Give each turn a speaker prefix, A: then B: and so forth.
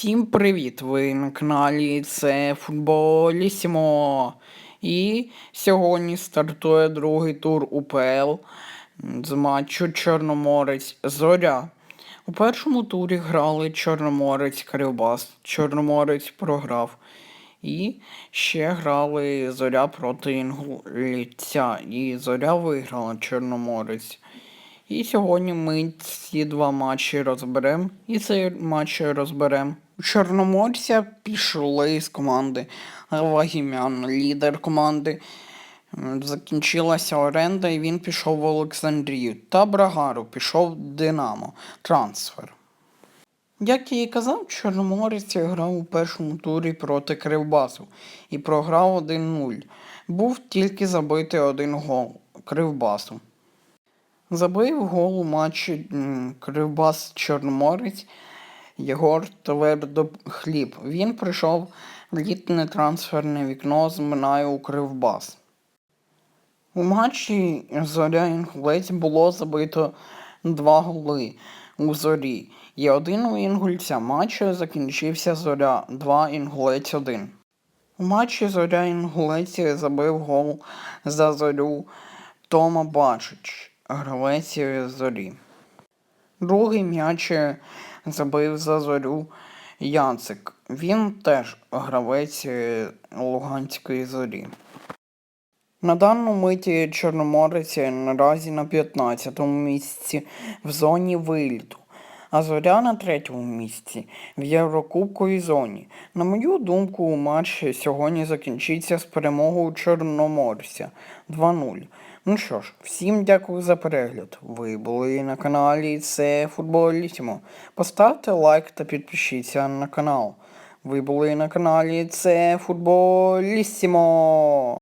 A: Всім привіт! Ви на каналі це Футболісімо. І сьогодні стартує другий тур УПЛ з матчу Чорноморець Зоря. У першому турі грали Чорноморець Кривбас. Чорноморець програв. І ще грали Зоря проти Інгулеця. І Зоря виграла Чорноморець. І сьогодні ми ці два матчі розберемо. І цей матч розберемо. Чорноморця пішли з команди Вагімян, лідер команди. Закінчилася оренда і він пішов в Олександрію. Та Брагару пішов Динамо. Трансфер. Як я і казав, Чорноморець грав у першому турі проти Кривбасу і програв 1-0. Був тільки забитий один гол Кривбасу. Забив гол у матчі Кривбас Чорноморець Єгор Твердохліб. Він прийшов в літне трансферне вікно з Минаю у Кривбас. У матчі Зоря Інгулець було забито два голи у зорі. І один у інгульця. Матч закінчився Зоря 2 Інгулець 1. У матчі Зоря Інгулець забив гол за зорю Тома Бачич, гравець зорі. Другий м'яч забив за зорю Яцик. Він теж гравець е, Луганської зорі. На даному миті Чорноморець наразі на 15-му місці в зоні виліту, а зоря на третьому місці в Єврокубковій зоні. На мою думку, матч сьогодні закінчиться з перемогою Чорноморця 2-0. Ну що ж, всім дякую за перегляд. Ви були на каналі Це Футболітімо. Поставте лайк та підпишіться на канал. Ви були на каналі Це Футболісімо.